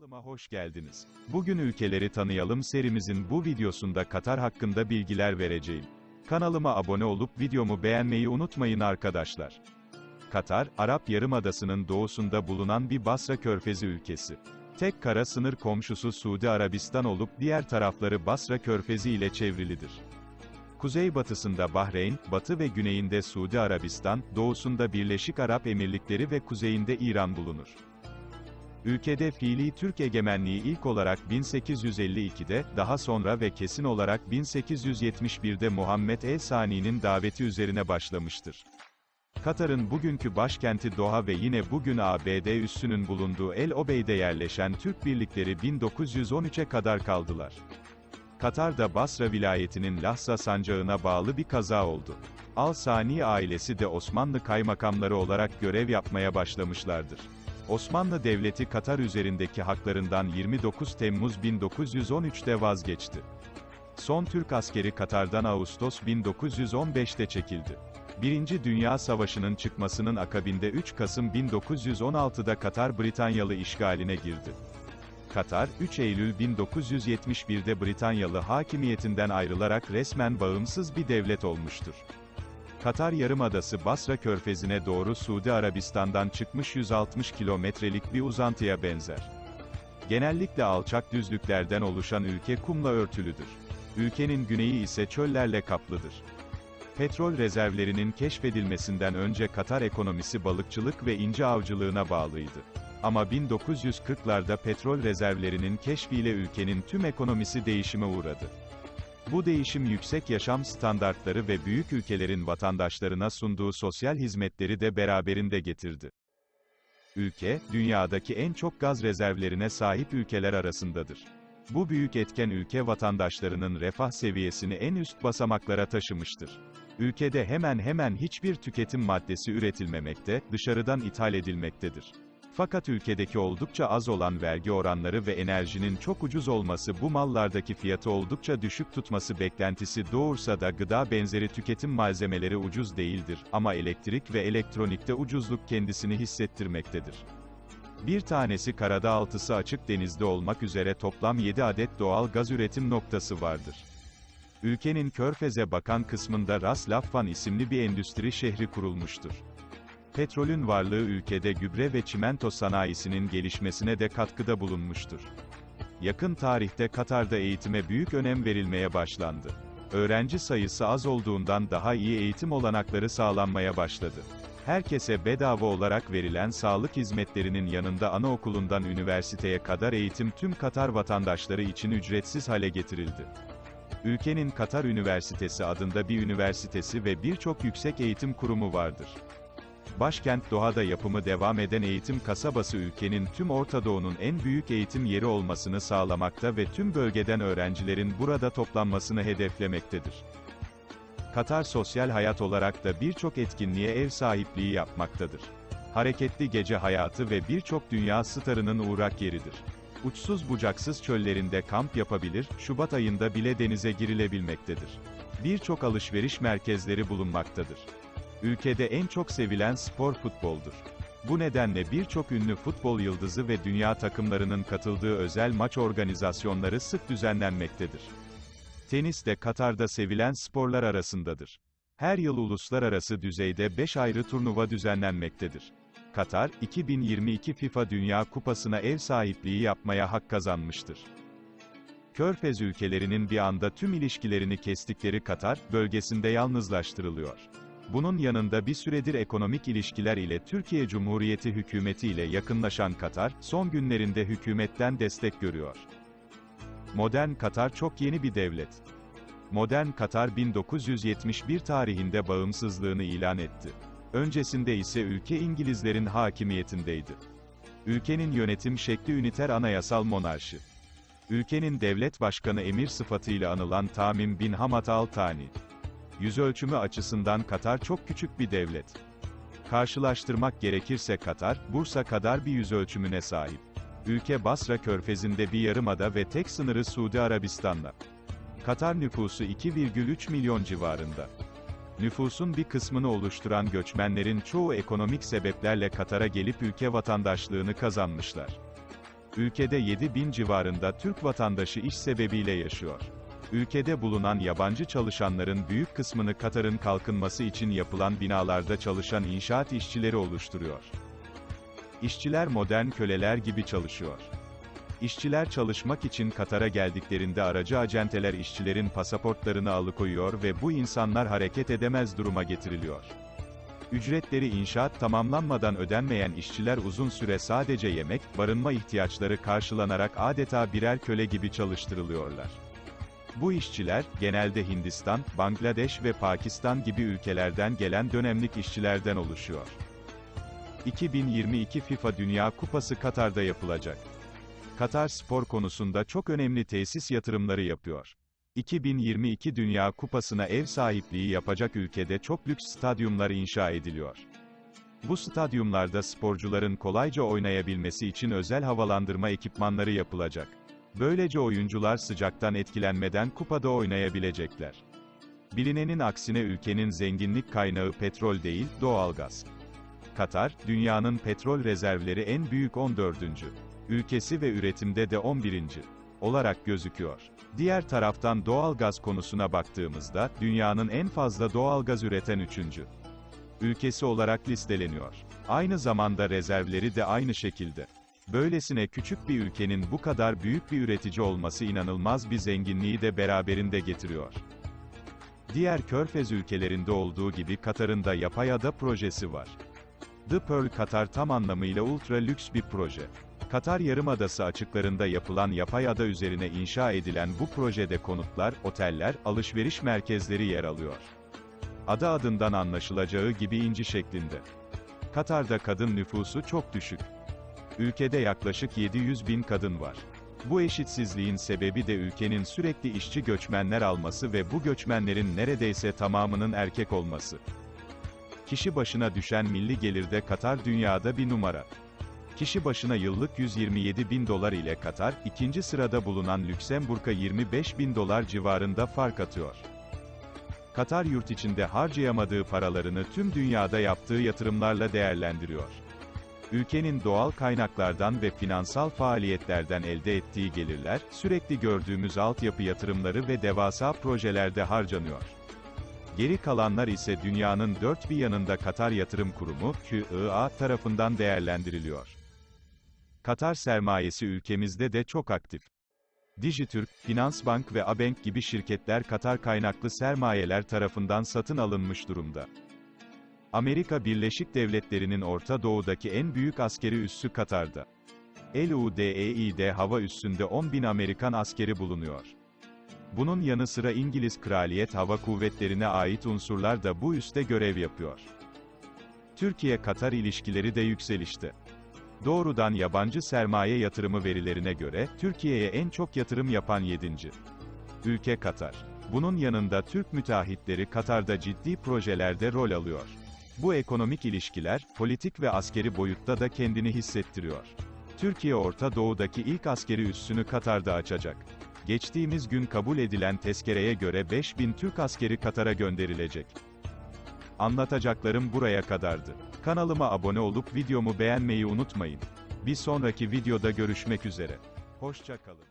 Kanalıma hoş geldiniz. Bugün ülkeleri tanıyalım serimizin bu videosunda Katar hakkında bilgiler vereceğim. Kanalıma abone olup videomu beğenmeyi unutmayın arkadaşlar. Katar, Arap Yarımadası'nın doğusunda bulunan bir Basra Körfezi ülkesi. Tek kara sınır komşusu Suudi Arabistan olup diğer tarafları Basra Körfezi ile çevrilidir. Kuzeybatısında Bahreyn, batı ve güneyinde Suudi Arabistan, doğusunda Birleşik Arap Emirlikleri ve kuzeyinde İran bulunur. Ülkede fiili Türk egemenliği ilk olarak 1852'de, daha sonra ve kesin olarak 1871'de Muhammed el-Sani'nin daveti üzerine başlamıştır. Katar'ın bugünkü başkenti Doha ve yine bugün ABD üssünün bulunduğu El Obey'de yerleşen Türk birlikleri 1913'e kadar kaldılar. Katar'da Basra vilayetinin Lahsa sancağına bağlı bir kaza oldu. Al-Sani ailesi de Osmanlı kaymakamları olarak görev yapmaya başlamışlardır. Osmanlı Devleti Katar üzerindeki haklarından 29 Temmuz 1913'te vazgeçti. Son Türk askeri Katar'dan Ağustos 1915'te çekildi. Birinci Dünya Savaşı'nın çıkmasının akabinde 3 Kasım 1916'da Katar Britanyalı işgaline girdi. Katar, 3 Eylül 1971'de Britanyalı hakimiyetinden ayrılarak resmen bağımsız bir devlet olmuştur. Katar Yarımadası Basra Körfezi'ne doğru Suudi Arabistan'dan çıkmış 160 kilometrelik bir uzantıya benzer. Genellikle alçak düzlüklerden oluşan ülke kumla örtülüdür. Ülkenin güneyi ise çöllerle kaplıdır. Petrol rezervlerinin keşfedilmesinden önce Katar ekonomisi balıkçılık ve ince avcılığına bağlıydı. Ama 1940'larda petrol rezervlerinin keşfiyle ülkenin tüm ekonomisi değişime uğradı. Bu değişim yüksek yaşam standartları ve büyük ülkelerin vatandaşlarına sunduğu sosyal hizmetleri de beraberinde getirdi. Ülke, dünyadaki en çok gaz rezervlerine sahip ülkeler arasındadır. Bu büyük etken ülke vatandaşlarının refah seviyesini en üst basamaklara taşımıştır. Ülkede hemen hemen hiçbir tüketim maddesi üretilmemekte, dışarıdan ithal edilmektedir. Fakat ülkedeki oldukça az olan vergi oranları ve enerjinin çok ucuz olması bu mallardaki fiyatı oldukça düşük tutması beklentisi doğursa da gıda benzeri tüketim malzemeleri ucuz değildir ama elektrik ve elektronikte ucuzluk kendisini hissettirmektedir. Bir tanesi karada altısı açık denizde olmak üzere toplam 7 adet doğal gaz üretim noktası vardır. Ülkenin körfeze bakan kısmında Ras Laffan isimli bir endüstri şehri kurulmuştur. Petrolün varlığı ülkede gübre ve çimento sanayisinin gelişmesine de katkıda bulunmuştur. Yakın tarihte Katar'da eğitime büyük önem verilmeye başlandı. Öğrenci sayısı az olduğundan daha iyi eğitim olanakları sağlanmaya başladı. Herkese bedava olarak verilen sağlık hizmetlerinin yanında anaokulundan üniversiteye kadar eğitim tüm Katar vatandaşları için ücretsiz hale getirildi. Ülkenin Katar Üniversitesi adında bir üniversitesi ve birçok yüksek eğitim kurumu vardır. Başkent Doha'da yapımı devam eden eğitim kasabası ülkenin tüm Orta Doğu'nun en büyük eğitim yeri olmasını sağlamakta ve tüm bölgeden öğrencilerin burada toplanmasını hedeflemektedir. Katar sosyal hayat olarak da birçok etkinliğe ev sahipliği yapmaktadır. Hareketli gece hayatı ve birçok dünya starının uğrak yeridir. Uçsuz bucaksız çöllerinde kamp yapabilir, Şubat ayında bile denize girilebilmektedir. Birçok alışveriş merkezleri bulunmaktadır. Ülkede en çok sevilen spor futboldur. Bu nedenle birçok ünlü futbol yıldızı ve dünya takımlarının katıldığı özel maç organizasyonları sık düzenlenmektedir. Tenis de Katar'da sevilen sporlar arasındadır. Her yıl uluslararası düzeyde 5 ayrı turnuva düzenlenmektedir. Katar, 2022 FIFA Dünya Kupası'na ev sahipliği yapmaya hak kazanmıştır. Körfez ülkelerinin bir anda tüm ilişkilerini kestikleri Katar, bölgesinde yalnızlaştırılıyor. Bunun yanında bir süredir ekonomik ilişkiler ile Türkiye Cumhuriyeti hükümeti ile yakınlaşan Katar, son günlerinde hükümetten destek görüyor. Modern Katar çok yeni bir devlet. Modern Katar 1971 tarihinde bağımsızlığını ilan etti. Öncesinde ise ülke İngilizlerin hakimiyetindeydi. Ülkenin yönetim şekli üniter anayasal monarşi. Ülkenin devlet başkanı emir sıfatıyla anılan Tamim bin Hamad Al Thani. Yüz ölçümü açısından Katar çok küçük bir devlet. Karşılaştırmak gerekirse Katar, Bursa kadar bir yüz ölçümüne sahip. Ülke Basra körfezinde bir yarımada ve tek sınırı Suudi Arabistan'la. Katar nüfusu 2,3 milyon civarında. Nüfusun bir kısmını oluşturan göçmenlerin çoğu ekonomik sebeplerle Katar'a gelip ülke vatandaşlığını kazanmışlar. Ülkede 7 bin civarında Türk vatandaşı iş sebebiyle yaşıyor. Ülkede bulunan yabancı çalışanların büyük kısmını Katar'ın kalkınması için yapılan binalarda çalışan inşaat işçileri oluşturuyor. İşçiler modern köleler gibi çalışıyor. İşçiler çalışmak için Katar'a geldiklerinde aracı acenteler işçilerin pasaportlarını alıkoyuyor ve bu insanlar hareket edemez duruma getiriliyor. Ücretleri inşaat tamamlanmadan ödenmeyen işçiler uzun süre sadece yemek, barınma ihtiyaçları karşılanarak adeta birer köle gibi çalıştırılıyorlar. Bu işçiler, genelde Hindistan, Bangladeş ve Pakistan gibi ülkelerden gelen dönemlik işçilerden oluşuyor. 2022 FIFA Dünya Kupası Katar'da yapılacak. Katar spor konusunda çok önemli tesis yatırımları yapıyor. 2022 Dünya Kupası'na ev sahipliği yapacak ülkede çok lüks stadyumlar inşa ediliyor. Bu stadyumlarda sporcuların kolayca oynayabilmesi için özel havalandırma ekipmanları yapılacak. Böylece oyuncular sıcaktan etkilenmeden kupada oynayabilecekler. Bilinenin aksine ülkenin zenginlik kaynağı petrol değil, doğalgaz. Katar, dünyanın petrol rezervleri en büyük 14. ülkesi ve üretimde de 11. olarak gözüküyor. Diğer taraftan doğalgaz konusuna baktığımızda, dünyanın en fazla doğalgaz üreten 3. ülkesi olarak listeleniyor. Aynı zamanda rezervleri de aynı şekilde. Böylesine küçük bir ülkenin bu kadar büyük bir üretici olması inanılmaz bir zenginliği de beraberinde getiriyor. Diğer körfez ülkelerinde olduğu gibi Katar'ın da yapay ada projesi var. The Pearl Katar tam anlamıyla ultra lüks bir proje. Katar Yarımadası açıklarında yapılan yapay ada üzerine inşa edilen bu projede konutlar, oteller, alışveriş merkezleri yer alıyor. Ada adından anlaşılacağı gibi inci şeklinde. Katar'da kadın nüfusu çok düşük. Ülkede yaklaşık 700 bin kadın var. Bu eşitsizliğin sebebi de ülkenin sürekli işçi göçmenler alması ve bu göçmenlerin neredeyse tamamının erkek olması. Kişi başına düşen milli gelirde Katar dünyada bir numara. Kişi başına yıllık 127 bin dolar ile Katar, ikinci sırada bulunan Lüksemburg'a 25 bin dolar civarında fark atıyor. Katar yurt içinde harcayamadığı paralarını tüm dünyada yaptığı yatırımlarla değerlendiriyor. Ülkenin doğal kaynaklardan ve finansal faaliyetlerden elde ettiği gelirler, sürekli gördüğümüz altyapı yatırımları ve devasa projelerde harcanıyor. Geri kalanlar ise dünyanın dört bir yanında Katar Yatırım Kurumu, QIA tarafından değerlendiriliyor. Katar sermayesi ülkemizde de çok aktif. Dijitürk, Finansbank ve Abenk gibi şirketler Katar kaynaklı sermayeler tarafından satın alınmış durumda. Amerika Birleşik Devletleri'nin Orta Doğu'daki en büyük askeri üssü Katar'da. LUDEİ'de hava üssünde 10 bin Amerikan askeri bulunuyor. Bunun yanı sıra İngiliz Kraliyet Hava Kuvvetleri'ne ait unsurlar da bu üste görev yapıyor. Türkiye-Katar ilişkileri de yükselişte. Doğrudan yabancı sermaye yatırımı verilerine göre, Türkiye'ye en çok yatırım yapan 7. ülke Katar. Bunun yanında Türk müteahhitleri Katar'da ciddi projelerde rol alıyor. Bu ekonomik ilişkiler, politik ve askeri boyutta da kendini hissettiriyor. Türkiye Orta Doğu'daki ilk askeri üssünü Katar'da açacak. Geçtiğimiz gün kabul edilen tezkereye göre 5000 Türk askeri Katar'a gönderilecek. Anlatacaklarım buraya kadardı. Kanalıma abone olup videomu beğenmeyi unutmayın. Bir sonraki videoda görüşmek üzere. Hoşça kalın.